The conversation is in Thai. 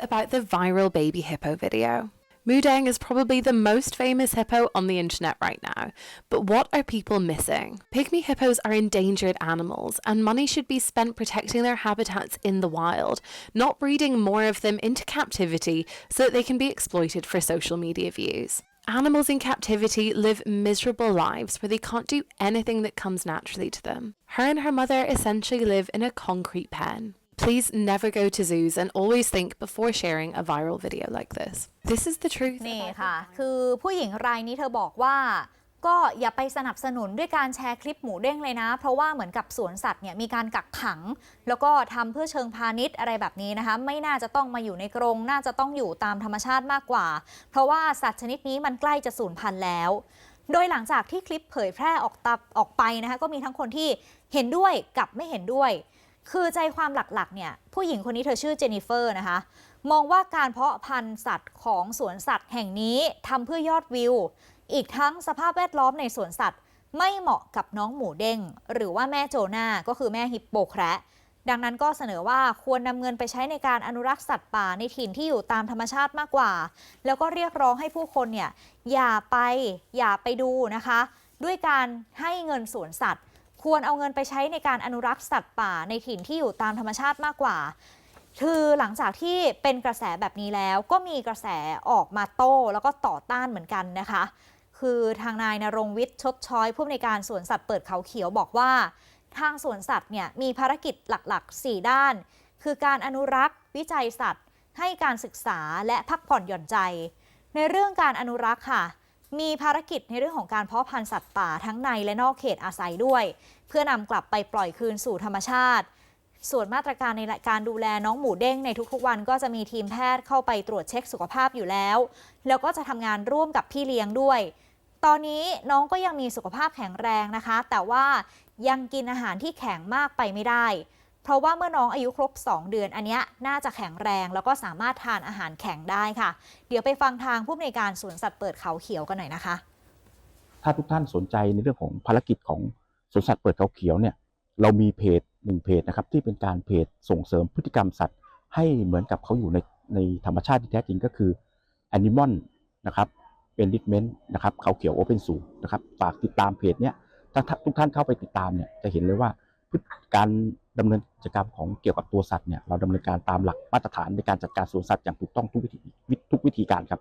about the viral baby hippo video. Mudeng is probably the most famous hippo on the internet right now, but what are people missing? Pygmy hippos are endangered animals, and money should be spent protecting their habitats in the wild, not breeding more of them into captivity so that they can be exploited for social media views. Animals in captivity live miserable lives where they can't do anything that comes naturally to them. Her and her mother essentially live in a concrete pen. Please never go to zoos and always think before sharing a viral video like this. This is the truth. นี่ about ค่ะ คือผู้หญิงรายนี้เธอบอกว่า ก็อย่าไปสนับสนุนด้วยการแชร์คลิปหมูเด้งเลยนะ เพราะว่าเหมือนกับสวนสัตว์เนี่ยมีการกักขัง แล้วก็ทำเพื่อเชิงพาณิชย์อะไรแบบนี้นะคะ ไม่น่าจะต้องมาอยู่ในกรง น่าจะต้องอยู่ตามธรรมชาติมากกว่า เพราะว่าสัตว์ชนิดนี้มันใกล้จะสูญพันธุ์แล้ว โดยหลังจากที่คลิปเผยแพร่ออกตับออกไปนะคะก็มีทั้งคนที่เห็นด้วยกับไม่เห็นด้วย คือใจความหลักๆเนี่ยผู้หญิงคนนี้เธอชื่อเจนนิเฟอร์นะคะ มองว่าการเพาะพันธุ์สัตว์ของสวนสัตว์แห่งนี้ทำเพื่อยอดวิว อีกทั้งสภาพแวดล้อมในสวนสัตว์ ไม่เหมาะกับน้องหมูเด้ง หรือว่าแม่โจนาก็คือแม่ฮิปโปแคระดังนั้นก็เสนอว่าควรนำเงินไปใช้ในการอนุรักษ์สัตว์ป่าในถิ่นที่อยู่ตามธรรมชาติมากกว่า แล้วก็เรียกร้องให้ผู้คนเนี่ยอย่าไปอย่าไปดูนะคะ ด้วยการให้เงินสวนสัตว์ ควรเอาเงินไปใช้ในการอนุรักษ์สัตว์ป่าในถิ่นที่อยู่ตามธรรมชาติมากกว่า คือหลังจากที่เป็นกระแสแบบนี้แล้ว ก็มีกระแสออกมาโต้แล้วก็ต่อต้านเหมือนกันนะคะ คือทางนายนรงวิทย์ชดช้อยผู้อำนวยการสวนสัตว์เปิดเขาเขียวบอกว่า ทางสวนสัตว์เนี่ยมีภารกิจหลักๆ 4 ด้าน คือการอนุรักษ์ วิจัยสัตว์ ให้การศึกษาและพักผ่อนหย่อนใจ ในเรื่องการอนุรักษ์ค่ะ มีภารกิจในเรื่องของการเพาะพันธุ์สัตว์ป่าทั้งในและนอกเขตอาศัยด้วย เพื่อนำกลับไปปล่อยคืนสู่ธรรมชาติ ส่วนมาตรการในการดูแลน้องหมูเด้งในทุกๆวันก็จะมีทีมแพทย์เข้าไปตรวจเช็คสุขภาพอยู่แล้ว แล้วก็จะทำงานร่วมกับพี่เลี้ยงด้วย ตอนนี้น้องก็ยังมีสุขภาพแข็งแรงนะคะ แต่ว่ายังกินอาหารที่แข็งมากไปไม่ได้ เพราะว่าเมื่อน้องอายุครบ 2 เดือนอันนี้น่าจะแข็งแรง แล้วก็สามารถทานอาหารแข็งได้ค่ะ เดี๋ยวไปฟังทางผู้อำนวยการสวนสัตว์เปิดเขาเขียวกันหน่อยนะคะ ถ้าทุกท่านสนใจในเรื่องของภารกิจของสวนสัตว์เปิดเขาเขียวเนี่ยเรามีเพจหนึ่งเพจนะครับที่เป็นการเพจส่งเสริมพฤติกรรมสัตว์ ให้เหมือนกับเขาอยู่ในในธรรมชาติที่แท้จริงก็คือ Animal นะครับ Enrichment นะครับเขาเขียว Open สูนะครับฝากติดตามเพจเนี้ยถ้าทุกท่านเข้าไปติดตามเนี่ยจะเห็นเลยว่าพฤติการ ดำเนินกิจกรรมของเกี่ยวกับตัวสัตว์เนี่ยเราดำเนินการตามหลักมาตรฐานในการจัดการสวนสัตว์อย่างถูกต้องทุกวิธีทุกวิธีการครับ